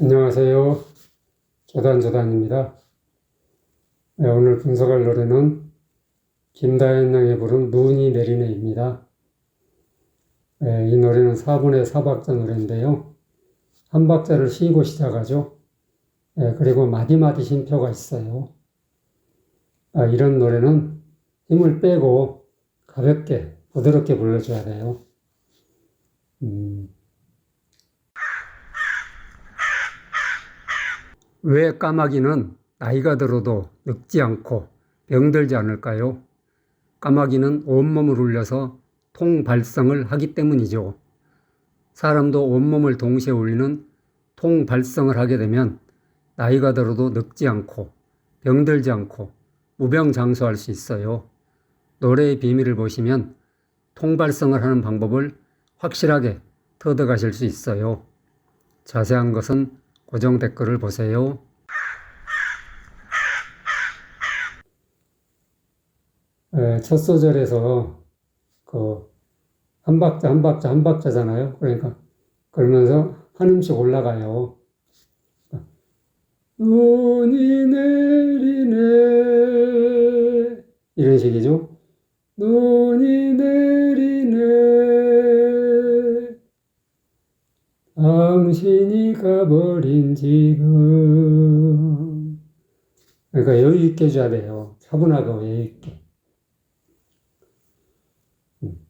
안녕하세요. 조단조단입니다. 네, 오늘 분석할 노래는 김다현 양이 부른 눈이 내리네입니다. 네, 이 노래는 4분의 4박자 노래인데요. 한 박자를 쉬고 시작하죠. 네, 그리고 마디마디 쉼표가 있어요. 아, 이런 노래는 힘을 빼고 가볍게, 부드럽게 불러줘야 돼요. 음. 왜 까마귀는 나이가 들어도 늙지 않고 병들지 않을까요? 까마귀는 온몸을 울려서 통발성을 하기 때문이죠. 사람도 온몸을 동시에 울리는 통발성을 하게 되면 나이가 들어도 늙지 않고 병들지 않고 무병장수할 수 있어요. 노래의 비밀을 보시면 통발성을 하는 방법을 확실하게 터득하실 수 있어요. 자세한 것은 고정 댓글을 보세요. 에, 첫 소절에서 그 한 박자 한 박자 한 박자잖아요. 그러니까 그러면서 한 음씩 올라가요. 눈이 내리네 이런 식이죠. 눈이 당신이 가버린 지금 그러니까 여유 있게 해줘야 돼요. 차분하고 여유 있게. 음.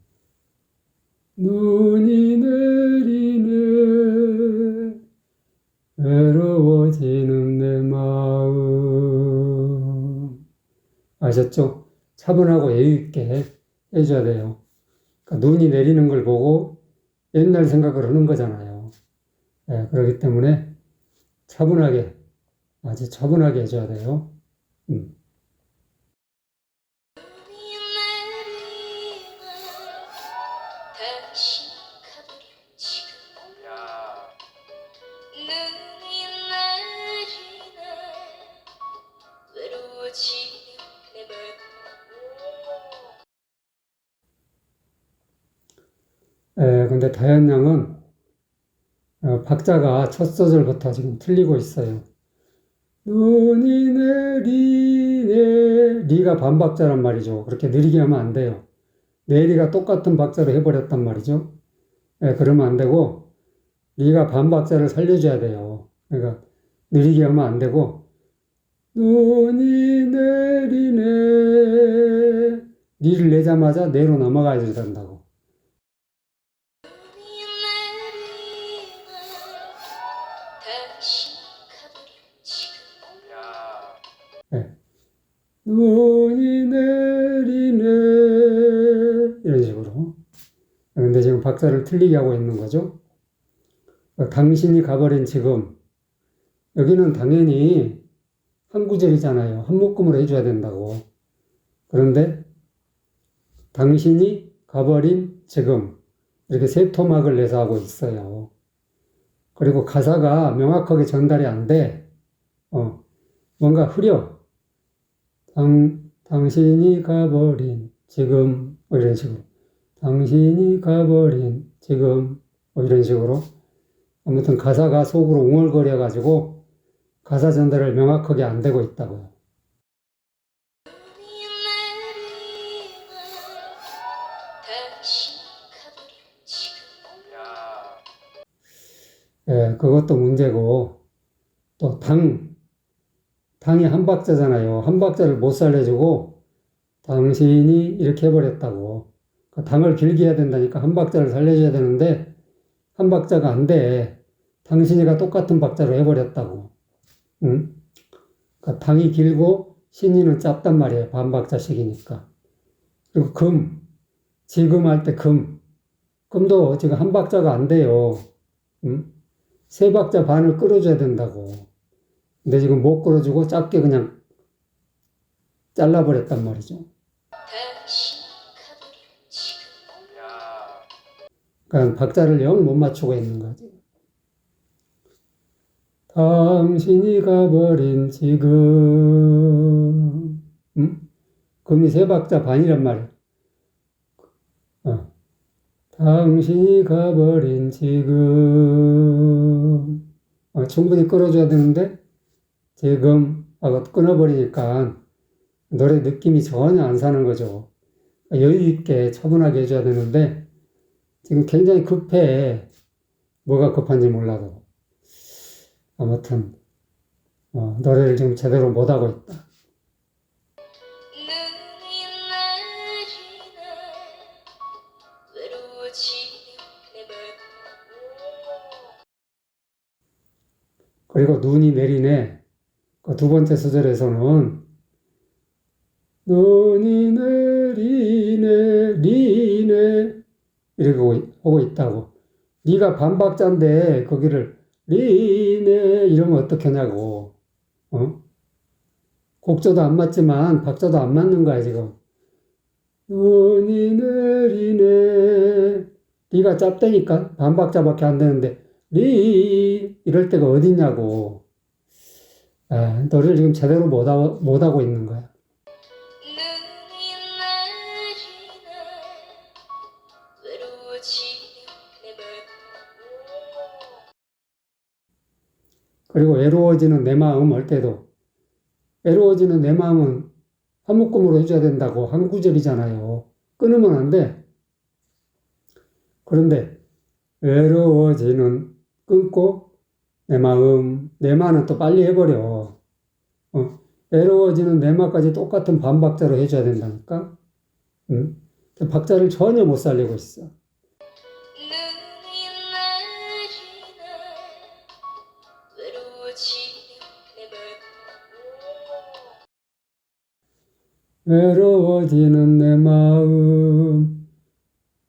눈이 내리네 외로워지는 내 마음 아셨죠? 차분하고 여유 있게 해줘야 돼요. 그러니까 눈이 내리는 걸 보고 옛날 생각을 하는 거잖아요. 예, 그렇기 때문에 차분하게 아주 차분하게 해줘야 돼요. 음. 예, 근데 다현 양은 어, 박자가 첫 소절부터 지금 틀리고 있어요. 눈이 내리네 리가 반박자란 말이죠. 그렇게 느리게 하면 안 돼요. 내리가 똑같은 박자로 해버렸단 말이죠. 예, 그러면 안 되고 리가 반박자를 살려줘야 돼요. 그러니까 느리게 하면 안 되고 눈이 내리네 리를 내자마자 내로 넘어가야 된다고. 눈이 내리네. 이런 식으로. 근데 지금 박자를 틀리게 하고 있는 거죠? 어, 당신이 가버린 지금 여기는 당연히 한 구절이잖아요. 한 묶음으로 해줘야 된다고. 그런데 당신이 가버린 지금 이렇게 세 토막을 내서 하고 있어요 그리고 가사가 명확하게 전달이 안 돼. 어, 뭔가 흐려. 당, 당신이 가버린 지금 뭐 이런 식으로. 당신이 가버린 지금 뭐 이런 식으로. 아무튼 가사가 속으로 웅얼거려 가지고 가사 전달을 명확하게 안 되고 있다고요. 예, 그것도 문제고 또 당, 당이 한 박자잖아요. 한 박자를 못 살려주고 당신이 이렇게 해버렸다고. 그 당을 길게 해야 된다니까 한 박자를 살려줘야 되는데 한 박자가 안 돼. 당신이가 똑같은 박자로 해버렸다고. 응? 그 당이 길고 신이는 짧단 말이에요. 반 박자씩이니까. 그리고 금, 지금 할 때 금. 금도 지금 한 박자가 안 돼요. 응? 세 박자 반을 끌어줘야 된다고. 근데 지금 못 끌어주고 짧게 그냥 잘라버렸단 말이죠. 그러니까 박자를 영 못 맞추고 있는 거지. 당신이 가버린 지금, 응? 금이 세 박자 반이란 말이야. 어. 당신이 가버린 지금, 어, 충분히 끌어줘야 되는데 지금 아, 끊어버리니까 노래 느낌이 전혀 안 사는 거죠. 여유 있게 차분하게 해줘야 되는데 지금 굉장히 급해. 뭐가 급한지 몰라도. 아무튼 어, 노래를 지금 제대로 못하고 있다. 그리고 눈이 내리네. 그 두 번째 수절에서는 눈이 내리네, 리네 이렇게 하고 있다고. 네가 반박자인데 거기를 리네 이러면 어떡하냐고. 어? 곡조도 안 맞지만 박자도 안 맞는 거야 지금. 눈이 내리네. 네가 짭대니까 반박자밖에 안 되는데 리 이럴 때가 어딨냐고. 아, 노래를 지금 제대로 못하고, 못하고 있는 거야. 그리고 외로워지는 내 마음 할 때도 외로워지는 내 마음은 한 묶음으로 해줘야 된다고 한 구절이잖아요. 끊으면 안 돼. 그런데 외로워지는 끊고 내 마음, 내 마음은 또 빨리 해버려. 어, 외로워지는 내 마음까지 똑같은 반박자로 해줘야 된다니까. 응? 박자를 전혀 못 살리고 있어. 외로워지는 내 마음,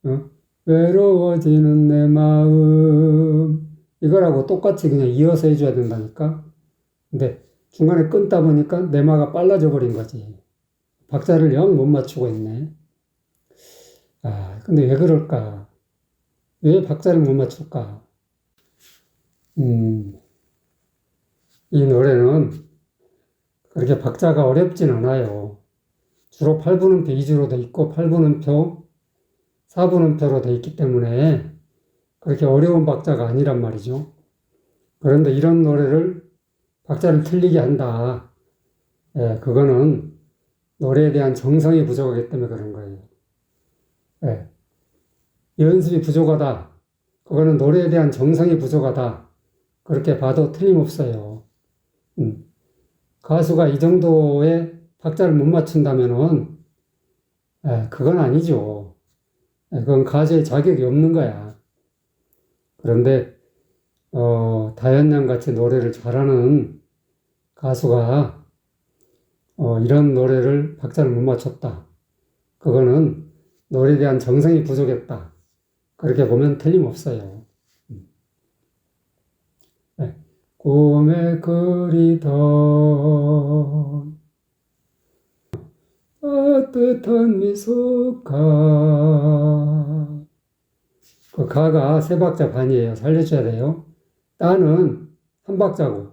어? 외로워지는 내 마음. 이거라고 똑같이 그냥 이어서 해줘야 된다니까. 근데 중간에 끊다 보니까 내 마가 빨라져 버린 거지. 박자를 영 못 맞추고 있네. 아, 근데 왜 그럴까? 왜 박자를 못 맞출까? 음, 이 노래는 그렇게 박자가 어렵진 않아요. 주로 8분음표 위주로 돼 있고 8분음표, 4분음표로 돼 있기 때문에 그렇게 어려운 박자가 아니란 말이죠. 그런데 이런 노래를 박자를 틀리게 한다. 예, 그거는 노래에 대한 정성이 부족하기 때문에 그런 거예요. 예, 연습이 부족하다. 그거는 노래에 대한 정성이 부족하다. 그렇게 봐도 틀림없어요. 음. 가수가 이 정도의 박자를 못 맞춘다면은, 에, 그건 아니죠. 에, 그건 가수의 자격이 없는 거야. 그런데, 어, 다현양 같이 노래를 잘하는 가수가, 어, 이런 노래를 박자를 못 맞췄다. 그거는 노래에 대한 정성이 부족했다. 그렇게 보면 틀림없어요. 음. 네. 꿈에 그리던 따뜻한 미소가 그 가가 세 박자 반이에요. 살려줘야 돼요. 따는 한 박자고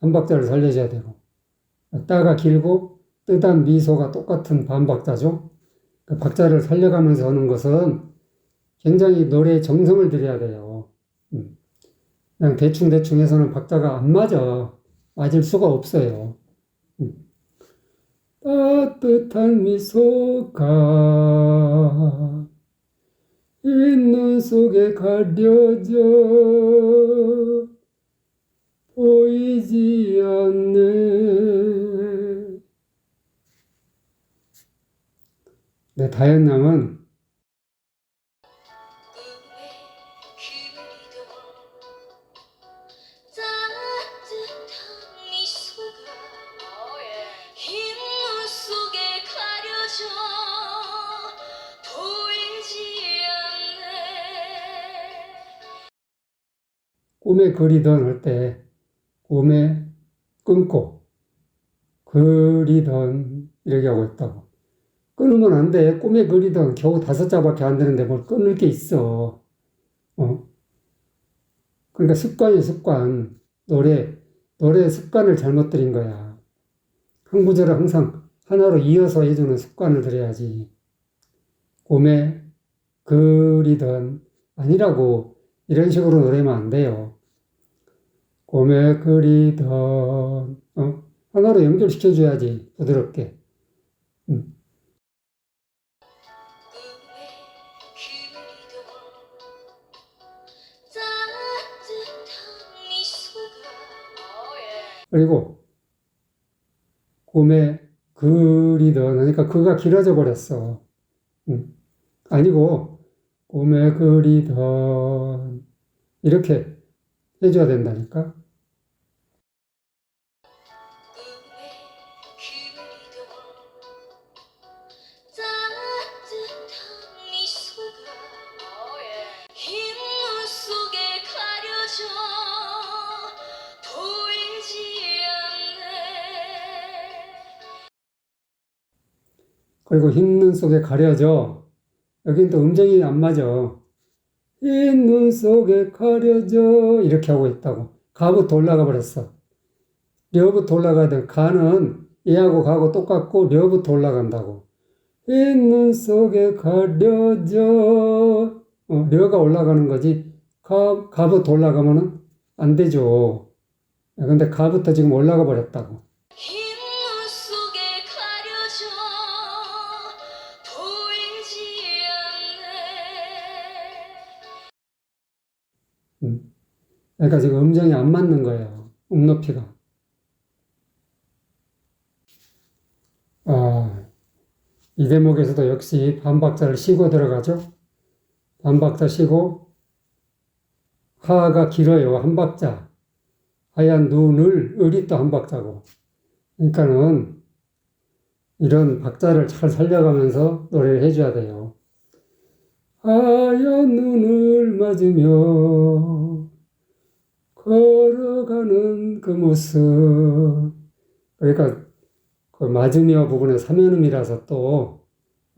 한 박자를 살려줘야 되고 따가 길고 뜨단 미소가 똑같은 반 박자죠. 그 박자를 살려가면서 하는 것은 굉장히 노래에 정성을 들여야 돼요. 음. 그냥 대충대충 해서는 박자가 안 맞아. 맞을 수가 없어요. 음. 따뜻한 미소가 있는 속에 가려져 보이지 않네. 네, 다현양은 꿈에 그리던 할 때 꿈에 끊고 그리던 이렇게 하고 있다고. 끊으면 안 돼. 꿈에 그리던 겨우 다섯 자밖에 안 되는데 뭘 끊을 게 있어. 어? 그러니까 습관이 습관. 노래, 노래 습관을 잘못 들인 거야. 한 구절을 항상 하나로 이어서 해주는 습관을 들여야지. 꿈에 그리던 아니라고 이런 식으로 노래면 안 돼요. 꿈에 그리던. 어? 하나로 연결시켜줘야지 부드럽게. 미소가 그리고 꿈에 그리던. 그러니까 그가 길어져 버렸어. 음. 아니고 꿈에 그리던. 이렇게 해줘야 된다니까 그리고 흰눈 속에 가려져. 여긴 또 음정이 안 맞아. 흰눈 속에 가려져. 이렇게 하고 있다고. 가부터 올라가 버렸어. 려부터 올라가든 가는 얘하고 가고 똑같고 려부터 올라간다고. 흰눈 속에 가려져. 어, 려가 올라가는 거지. 가, 가부터 올라가면은 안 되죠. 근데 가부터 지금 올라가 버렸다고. 않네 그러니까 지금 음정이 안 맞는 거예요. 음 높이가. 아, 이 대목에서도 역시 반박자를 쉬고 들어가죠. 반박자 쉬고 하가 길어요. 한 박자. 하얀 눈을 을이 또 한 박자고. 그러니까는 이런 박자를 잘 살려가면서 노래를 해줘야 돼요. 하얀 눈을 맞으며 걸어가는 그 모습. 그러니까 그 맞으며 부분에 삼연음이라서 또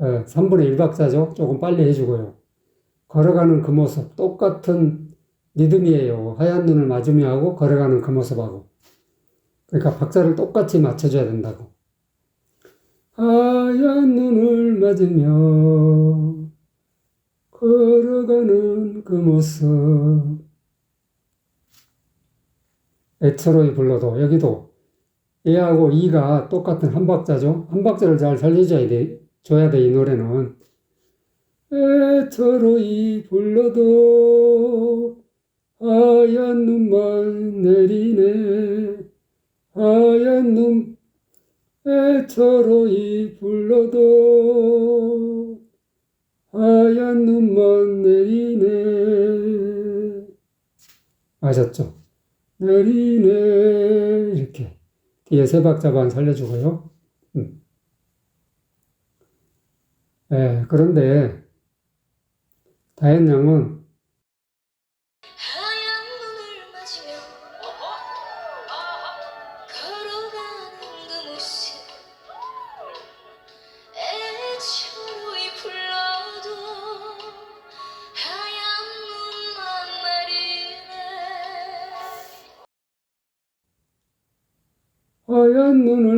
3분의 1박자죠. 조금 빨리 해주고요. 걸어가는 그 모습 똑같은 리듬이에요. 하얀 눈을 맞으며 하고 걸어가는 그 모습하고. 그러니까 박자를 똑같이 맞춰줘야 된다고. 하얀 눈을 맞으며 걸어가는 그 모습. 애처로이 불러도 여기도 얘하고 이가 똑같은 한 박자죠. 한 박자를 잘 살려줘야 돼. 줘야 돼, 이 노래는. 애처로이 불러도 하얀 눈만 내리네. 하얀 눈 애처로이 불러도 하얀 눈만 내리네. 아셨죠? 내리네. 이렇게. 뒤에 세 박자만 살려주고요. 음. 예, 그런데 다현 양은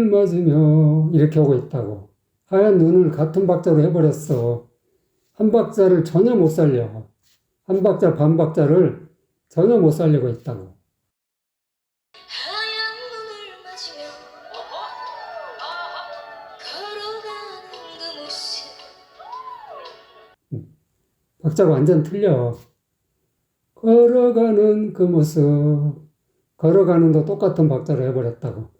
눈을 맞으며 이렇게 하고 있다고. 하얀 눈을 같은 박자로 해버렸어. 한 박자를 전혀 못 살려. 한 박자, 반 박자를 전혀 못 맞으며 걸어가는 그 박자가 완전 틀려. 걸어가는 그 모습. 걸어가는도 똑같은 박자로 해버렸다고.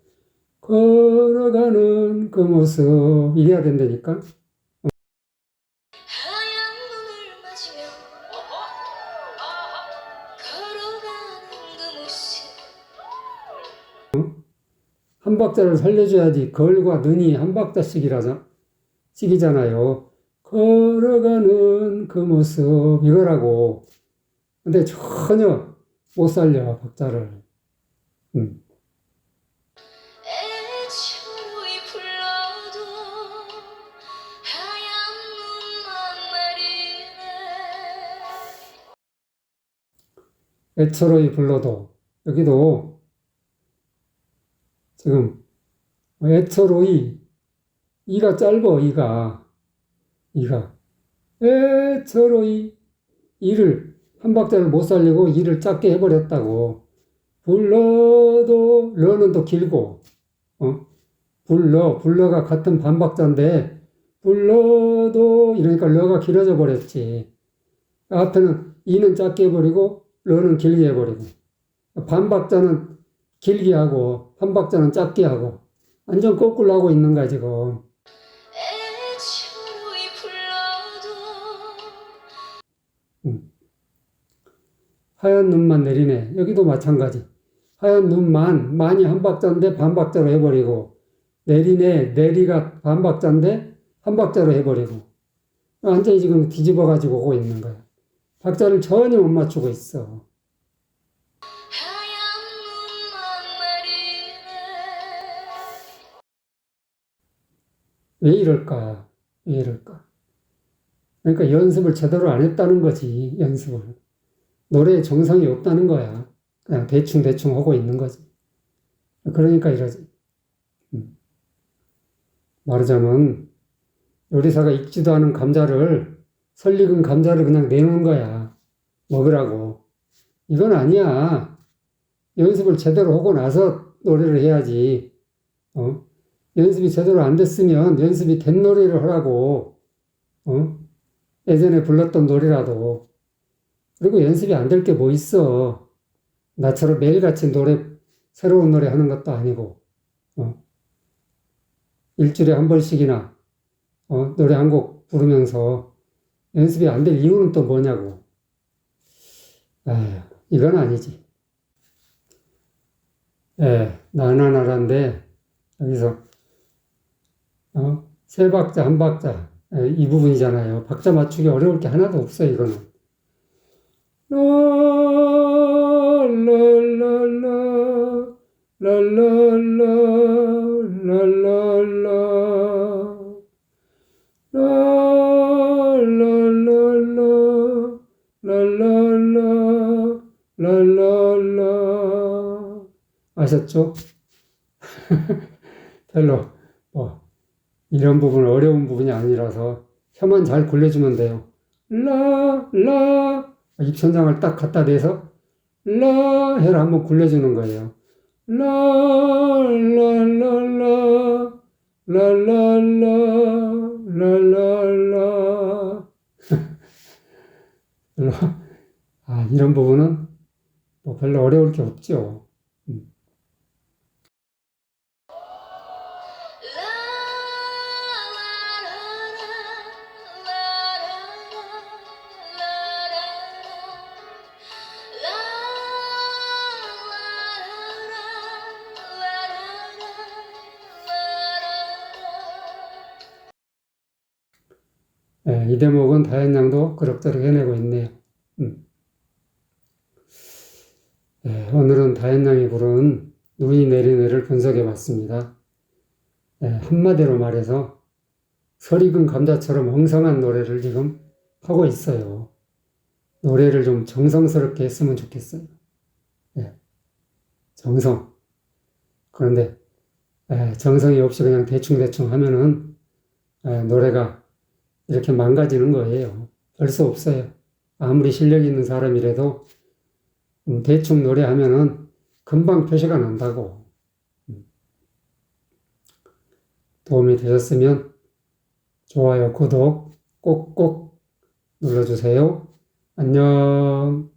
걸어가는 그 모습. 이래야 된다니까. 그한 박자를 살려줘야지. 걸과 는이 한 박자씩이라자, 씩이잖아요. 걸어가는 그 모습. 이거라고. 근데 전혀 못 살려, 박자를. 음. 애처로이 불러도 여기도 지금 애처로이 이가 짧어 이가 이가 애처로이 이를 한 박자를 못 살리고 이를 짧게 해버렸다고 불러도 러는 또 길고 어? 불러 불러가 같은 반 박자인데 불러도 이러니까 러가 길어져 버렸지. 앞에는 이는 짧게 해버리고 러는 길게 해버리고 반박자는 길게 하고 한박자는 짧게 하고 완전 거꾸로 하고 있는 거야 지금. 불러도 하얀 눈만 내리네. 여기도 마찬가지. 하얀 눈만 많이 한 박자인데 반 박자로 해버리고 내리네 내리가 반 박자인데 한 박자로 해버리고 완전히 지금 뒤집어 가지고 오고 있는 거야. 박자를 전혀 못 맞추고 있어. 왜 이럴까? 왜 이럴까? 그러니까 연습을 제대로 안 했다는 거지. 연습을. 노래에 정성이 없다는 거야. 그냥 대충대충 하고 있는 거지. 그러니까 이러지. 음. 말하자면 요리사가 익지도 않은 감자를 설익은 감자를 그냥 내놓은 거야. 먹으라고. 이건 아니야. 연습을 제대로 하고 나서 노래를 해야지. 어? 연습이 제대로 안 됐으면 연습이 된 노래를 하라고. 어? 예전에 불렀던 노래라도. 그리고 연습이 안 될 게 뭐 있어. 나처럼 매일같이 노래, 새로운 노래 하는 것도 아니고, 어? 일주일에 한 번씩이나, 어? 노래 한 곡 부르면서 연습이 안 될 이유는 또 뭐냐고. 아 이건 아니지. 예, 나나나라인데, 여기서, 어? 세 박자, 한 박자, 예, 이 부분이잖아요. 박자 맞추기 어려울 게 하나도 없어, 이거는. 랄랄라 랄랄라 아셨죠? 별로 뭐 이런 부분은 어려운 부분이 아니라서 혀만 잘 굴려주면 돼요. 라, 라, 입천장을 딱 갖다 대서 라 해를 한번 굴려주는 거예요. 라, 라, 라, 라, 라, 라, 라, 라, 라, 라. 아, 이런 부분은 뭐 별로 어려울 게 없죠. 예, 이 대목은 다현 양도 그럭저럭 해내고 있네요. 음. 예, 오늘은 다현 양이 부른 눈이 내리네를 분석해 봤습니다. 예, 한마디로 말해서 설익은 감자처럼 엉성한 노래를 지금 하고 있어요. 노래를 좀 정성스럽게 했으면 좋겠어요. 예, 정성. 그런데 예, 정성이 없이 그냥 대충대충 하면은 예, 노래가 이렇게 망가지는 거예요. 별수 없어요. 아무리 실력 있는 사람이라도 음, 대충 노래하면은 금방 표시가 난다고. 음. 도움이 되셨으면 좋아요, 구독 꼭꼭 눌러주세요. 안녕.